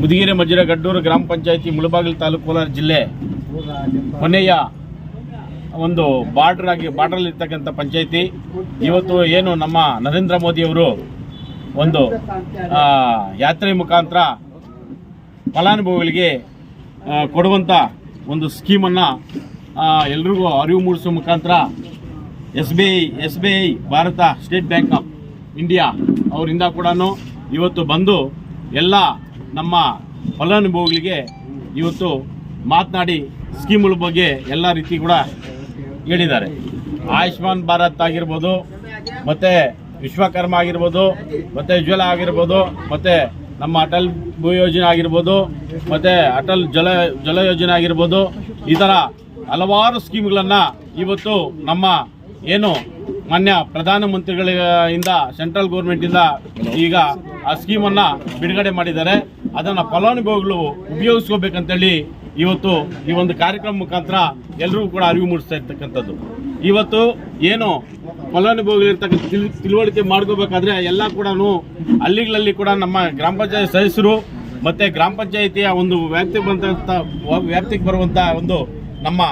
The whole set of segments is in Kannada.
ಮುದಿಗೆರೆ ಮಜ್ಜಿರ ಗಡ್ಡೂರು ಗ್ರಾಮ ಪಂಚಾಯತಿ ಮುಳಬಾಗಿಲು ತಾಲೂಕು ಕೋಲಾರ ಜಿಲ್ಲೆ ಕೊನೆಯ ಒಂದು ಬಾರ್ಡರ್ ಆಗಿ ಬಾರ್ಡರ್ ಇರ್ತಕ್ಕಂಥ ಪಂಚಾಯತಿ. ಇವತ್ತು ಏನು ನಮ್ಮ ನರೇಂದ್ರ ಮೋದಿಯವರು ಒಂದು ಯಾತ್ರೆ ಮುಖಾಂತರ ಫಲಾನುಭವಿಗಳಿಗೆ ಕೊಡುವಂಥ ಒಂದು ಸ್ಕೀಮನ್ನು ಎಲ್ರಿಗೂ ಅರಿವು ಮೂಡಿಸುವ ಮುಖಾಂತರ S B I, S B I, Bharat state bank of India ಅವರಿಂದ ಕೂಡ ಇವತ್ತು ಬಂದು ಎಲ್ಲ ನಮ್ಮ ಫಲಾನುಭವಿಗಳಿಗೆ ಇವತ್ತು ಮಾತನಾಡಿ ಸ್ಕೀಮ್ಗಳ ಬಗ್ಗೆ ಎಲ್ಲ ರೀತಿ ಕೂಡ ಹೇಳಿದ್ದಾರೆ. ಆಯುಷ್ಮಾನ್ ಭಾರತ್ ಆಗಿರ್ಬೋದು, ಮತ್ತು ವಿಶ್ವಕರ್ಮ ಆಗಿರ್ಬೋದು, ಮತ್ತು ಉಜ್ವಲ ಆಗಿರ್ಬೋದು, ಮತ್ತು ನಮ್ಮ ಅಟಲ್ ಭೂ ಯೋಜನೆ ಆಗಿರ್ಬೋದು, ಮತ್ತು ಅಟಲ್ ಜಲ ಜಲ ಯೋಜನೆ ಆಗಿರ್ಬೋದು, ಈ ಥರ ಹಲವಾರು ಸ್ಕೀಮ್ಗಳನ್ನು ಇವತ್ತು ನಮ್ಮ ಏನು ಮಾನ್ಯ ಪ್ರಧಾನಮಂತ್ರಿಗಳಿಂದ ಸೆಂಟ್ರಲ್ ಗೌರ್ಮೆಂಟಿಂದ ಈಗ ಆ ಸ್ಕೀಮನ್ನು ಬಿಡುಗಡೆ ಮಾಡಿದ್ದಾರೆ. ಅದನ್ನು ಫಲಾನುಭವಿಗಳು ಉಪಯೋಗಿಸ್ಕೋಬೇಕಂತೇಳಿ ಇವತ್ತು ಈ ಒಂದು ಕಾರ್ಯಕ್ರಮ ಮುಖಾಂತರ ಎಲ್ಲರಿಗೂ ಕೂಡ ಅರಿವು ಮೂಡಿಸ್ತಾ ಇರ್ತಕ್ಕಂಥದ್ದು. ಇವತ್ತು ಏನು ಫಲಾನುಭವಿಗಳಿರ್ತಕ್ಕಂಥ ತಿಳ್, ತಿಳುವಳಿಕೆ ಮಾಡ್ಕೋಬೇಕಾದ್ರೆ ಎಲ್ಲ ಕೂಡ ಹಳ್ಳಿಗಳಲ್ಲಿ ಕೂಡ ನಮ್ಮ ಗ್ರಾಮ ಪಂಚಾಯತ್ ಸದಸ್ಯರು ಮತ್ತು ಗ್ರಾಮ ಪಂಚಾಯಿತಿಯ ಒಂದು ವ್ಯಾಪ್ತಿಗೆ ಬಂದಂಥ ವ್ಯಾಪ್ತಿಗೆ ಬರುವಂಥ ಒಂದು ನಮ್ಮ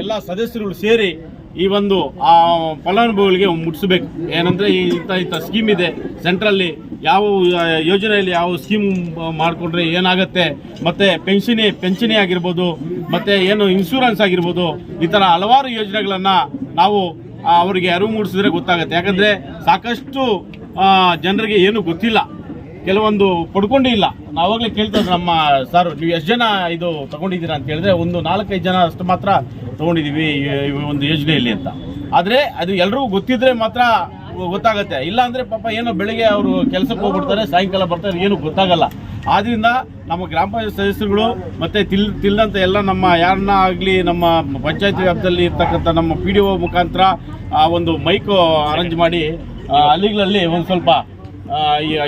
ಎಲ್ಲ ಸದಸ್ಯರುಗಳು ಸೇರಿ ಈ ಒಂದು, ಆ, ಫಲಾನುಭವಿಗಳಿಗೆ ಮುಟ್ಟಿಸಬೇಕು ಏನಂದ್ರೆ ಈ ಇಂಥ ಇಂಥ ಸ್ಕೀಮ್ ಇದೆ. ಸೆಂಟ್ರಲ್ಲಿ ಯಾವ ಯೋಜನೆಯಲ್ಲಿ ಯಾವ ಸ್ಕೀಮ್ ಮಾಡಿಕೊಂಡ್ರೆ ಏನಾಗುತ್ತೆ? ಮತ್ತೆ ಪೆನ್ಷನಿ ಪೆನ್ಷನಿ ಆಗಿರ್ಬೋದು, ಮತ್ತೆ ಏನು ಇನ್ಶೂರೆನ್ಸ್ ಆಗಿರ್ಬೋದು, ಈ ಥರ ಹಲವಾರು ಯೋಜನೆಗಳನ್ನು ನಾವು ಅವರಿಗೆ ಅರಿವು ಮೂಡಿಸಿದ್ರೆ ಗೊತ್ತಾಗುತ್ತೆ. ಯಾಕಂದ್ರೆ ಸಾಕಷ್ಟು ಜನರಿಗೆ ಏನು ಗೊತ್ತಿಲ್ಲ. ಕೆಲವೊಂದು ಪಡ್ಕೊಂಡೇ ಇಲ್ಲ. ನಾವಾಗಲೇ ಕೇಳ್ತಾ ನಮ್ಮ ಸರ್, ನೀವು ಎಷ್ಟು ಜನ ಇದು ತಗೊಂಡಿದ್ದೀರಾ ಅಂತ ಹೇಳಿದ್ರೆ ಒಂದು ನಾಲ್ಕೈದು ಜನ ಅಷ್ಟು ಮಾತ್ರ ತಗೊಂಡಿದ್ದೀವಿ ಒಂದು ಯೋಜನೆಯಲ್ಲಿ ಅಂತ. ಆದರೆ ಅದು ಎಲ್ಲರಿಗೂ ಗೊತ್ತಿದ್ರೆ ಮಾತ್ರ ಗೊತ್ತಾಗುತ್ತೆ. ಇಲ್ಲ ಅಂದರೆ ಪಾಪ ಏನೋ ಬೆಳಿಗ್ಗೆ ಅವರು ಕೆಲಸಕ್ಕೆ ಹೋಗ್ಬಿಡ್ತಾರೆ, ಸಾಯಂಕಾಲ ಬರ್ತಾರೆ, ಏನು ಗೊತ್ತಾಗಲ್ಲ. ಆದ್ದರಿಂದ ನಮ್ಮ ಗ್ರಾಮ ಪಂಚಾಯತ್ ಸದಸ್ಯರುಗಳು ಮತ್ತು ತಿಲ್ ತಿಳಿದಂಥ ಎಲ್ಲ ನಮ್ಮ ಯಾರನ್ನ ಆಗಲಿ, ನಮ್ಮ ಪಂಚಾಯತ್ ವ್ಯಾಪ್ತಿಯಲ್ಲಿ ಇರ್ತಕ್ಕಂಥ ನಮ್ಮ ಪಿ ಡಿ ಒ ಮುಖಾಂತರ ಆ ಒಂದು ಮೈಕ್ ಅರೇಂಜ್ ಮಾಡಿ ಅಲ್ಲಿಗಳಲ್ಲಿ ಒಂದು ಸ್ವಲ್ಪ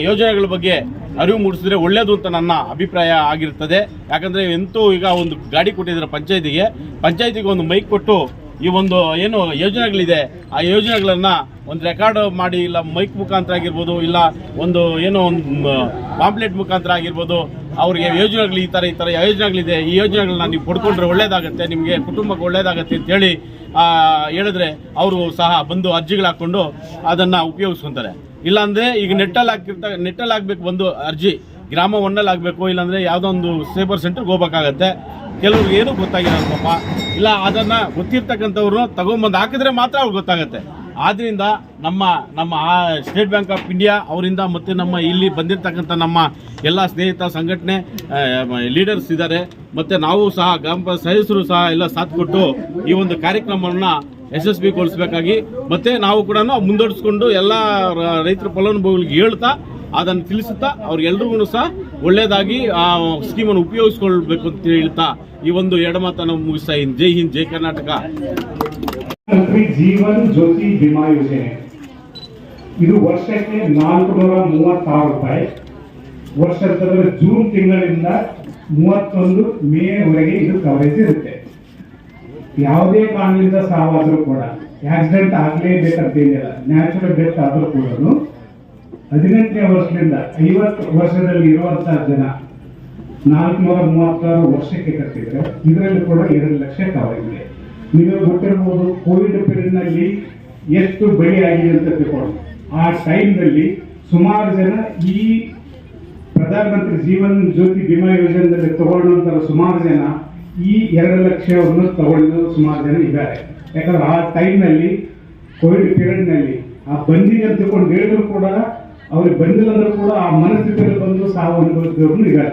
ಯೋಜನೆಗಳ ಬಗ್ಗೆ ಅರಿವು ಮೂಡಿಸಿದ್ರೆ ಒಳ್ಳೆಯದು ಅಂತ ನನ್ನ ಅಭಿಪ್ರಾಯ ಆಗಿರ್ತದೆ. ಯಾಕಂದರೆ ಎಂತೂ ಈಗ ಒಂದು ಗಾಡಿ ಕೊಟ್ಟಿದ್ದಾರೆ ಪಂಚಾಯತಿಗೆ. ಪಂಚಾಯತಿಗೆ ಒಂದು ಮೈಕ್ ಕೊಟ್ಟು ಈ ಒಂದು ಏನು ಯೋಜನೆಗಳಿದೆ, ಆ ಯೋಜನೆಗಳನ್ನ ಒಂದು ರೆಕಾರ್ಡ್ ಮಾಡಿ ಇಲ್ಲ ಮೈಕ್ ಮುಖಾಂತರ ಆಗಿರ್ಬೋದು, ಇಲ್ಲ ಒಂದು ಏನೋ ಒಂದು ಪಾಂಪ್ಲೆಟ್ ಮುಖಾಂತರ ಆಗಿರ್ಬೋದು, ಅವ್ರಿಗೆ ಯೋಜನೆಗಳು ಈ ಥರ ಈ ಥರ ಯೋಜನೆಗಳಿದೆ, ಈ ಯೋಜನೆಗಳನ್ನ ನೀವು ಪಡ್ಕೊಂಡ್ರೆ ಒಳ್ಳೇದಾಗುತ್ತೆ, ನಿಮಗೆ ಕುಟುಂಬಕ್ಕೆ ಒಳ್ಳೇದಾಗುತ್ತೆ ಅಂತೇಳಿ ಹೇಳಿದ್ರೆ ಅವರು ಸಹ ಬಂದು ಅರ್ಜಿಗಳು ಹಾಕ್ಕೊಂಡು ಅದನ್ನು ಉಪಯೋಗಿಸ್ಕೊತಾರೆ. ಇಲ್ಲಾಂದರೆ ಈಗ ನೆಟ್ಟಲ್ಲಿ ಹಾಕಿರ್ತ, ನೆಟ್ಟಲ್ಲಿ ಹಾಕ್ಬೇಕು ಒಂದು ಅರ್ಜಿ. ಗ್ರಾಮ ಒಂದಲ್ಲಿ ಆಗಬೇಕು, ಇಲ್ಲಾಂದ್ರೆ ಯಾವುದೋ ಒಂದು ಸೇಬರ್ ಸೆಂಟರ್ಗೆ ಹೋಗ್ಬೇಕಾಗತ್ತೆ. ಕೆಲವ್ರಿಗೆ ಏನೂ ಗೊತ್ತಾಗಿರಲ್ಲ ಪಾಪ. ಇಲ್ಲ, ಅದನ್ನು ಗೊತ್ತಿರ್ತಕ್ಕಂಥವ್ರು ತಗೊಂಬಂದು ಹಾಕಿದ್ರೆ ಮಾತ್ರ ಅವ್ರಿಗೆ ಗೊತ್ತಾಗುತ್ತೆ. ಆದ್ದರಿಂದ ನಮ್ಮ ನಮ್ಮ ಸ್ಟೇಟ್ ಬ್ಯಾಂಕ್ ಆಫ್ ಇಂಡಿಯಾ ಅವರಿಂದ ಮತ್ತು ನಮ್ಮ ಇಲ್ಲಿ ಬಂದಿರತಕ್ಕಂಥ ನಮ್ಮ ಎಲ್ಲ ಸ್ನೇಹಿತ ಸಂಘಟನೆ ಲೀಡರ್ಸ್ ಇದ್ದಾರೆ. ಮತ್ತು ನಾವು ಸಹ ಗ್ರಾಮ ಸದಸ್ಯರು ಸಹ ಎಲ್ಲ ಸಾಥ್ ಕೊಟ್ಟು ಈ ಒಂದು ಕಾರ್ಯಕ್ರಮವನ್ನು ಯಶಸ್ವಿಗೊಳಿಸ್ಬೇಕಾಗಿ, ಮತ್ತು ನಾವು ಕೂಡ ಮುಂದೂಡಿಸ್ಕೊಂಡು ಎಲ್ಲ ರೈತರ ಫಲಾನುಭವಿಗಳಿಗೆ ಹೇಳ್ತಾ ಅದನ್ನು ತಿಳಿಸುತ್ತಾ ಅವ್ರಿಗೆಲ್ರಿಗೂ ಸಹ ಒಳ್ಳೇದಾಗಿ ಆ ಸ್ಕೀಮನ್ನು ಉಪಯೋಗಿಸ್ಕೊಳ್ಬೇಕು ಅಂತ ಹೇಳ್ತಾ ಈ ಒಂದು ಎಡಮಾತನ್ನು ಮುಗಿಸ್ತಾ ಇನ್ ಜೈ ಹಿಂದ್, ಜೈ ಕರ್ನಾಟಕ. ಜೀವನ್ ಜ್ಯೋತಿ ವಿಮಾ ಯೋಜನೆ. ಇದು ವರ್ಷಕ್ಕೆ ನಾಲ್ಕುನೂರ ಮೂವತ್ತಾರು ರೂಪಾಯಿ. ವರ್ಷದ ಜೂನ್ ತಿಂಗಳಿಂದ ಮೂವತ್ತೊಂದು ಮೇವರೆಗೆ ಇದು ಕವರೇಜ್ ಇರುತ್ತೆ. ಯಾವುದೇ ಕಾರಣದಿಂದ ಸಾವಾದರೂ ಕೂಡ ಆಕ್ಸಿಡೆಂಟ್ ಆಗಲೇಬೇಕಂತ ಏನಿಲ್ಲ. ನ್ಯಾಚುರಲ್ ಡೆತ್ ಆದರೂ ಕೂಡ ಹದಿನೆಂಟನೇ ವರ್ಷದಿಂದ ಐವತ್ತು ವರ್ಷದಲ್ಲಿ ಇರುವಂತಹ ಜನ ನಾಲ್ಕುನೂರ ಮೂವತ್ತಾರು ವರ್ಷಕ್ಕೆ ಕಟ್ಟಿದ್ರೆ ಇದರಲ್ಲಿ ಕೂಡ ಎರಡು ಲಕ್ಷ ಕವರೇಜ್ ಇದೆ. ನೀವು ಗೊತ್ತಿರಬಹುದು, ಕೋವಿಡ್ ಪೀರಿಯಡ್ನಲ್ಲಿ ಎಷ್ಟು ಬಳಿ ಆಗಿದೆ ಅಂತ ತಿಳ್ಕೊಂಡು ಆ ಟೈಮ್ನಲ್ಲಿ ಸುಮಾರು ಜನ ಈ ಪ್ರಧಾನಮಂತ್ರಿ ಜೀವನ್ ಜ್ಯೋತಿ ಬಿಮಾ ಯೋಜನೆಯಲ್ಲಿ ತಗೊಂಡಂತಹ ಸುಮಾರು ಜನ ಈ ಎರಡು ಲಕ್ಷವನ್ನು ತಗೊಂಡು ಸುಮಾರು ಜನ ಇದ್ದಾರೆ. ಯಾಕಂದ್ರೆ ಆ ಟೈಮ್ನಲ್ಲಿ ಕೋವಿಡ್ ಪೀರಿಯಡ್ನಲ್ಲಿ ಆ ಬಂದಿದೆ ಅಂತ ತಿಳ್ಕೊಂಡು ಹೇಳಿದ್ರು ಕೂಡ ಅವ್ರಿಗೆ ಬಂದಿಲ್ಲ ಅಂದ್ರೂ ಕೂಡ ಆ ಮನಸ್ಥಿತಿಯಲ್ಲಿ ಬಂದು ಸಾವು ಅನುಭವಿಸಿದವ್ರು ಇದ್ದಾರೆ.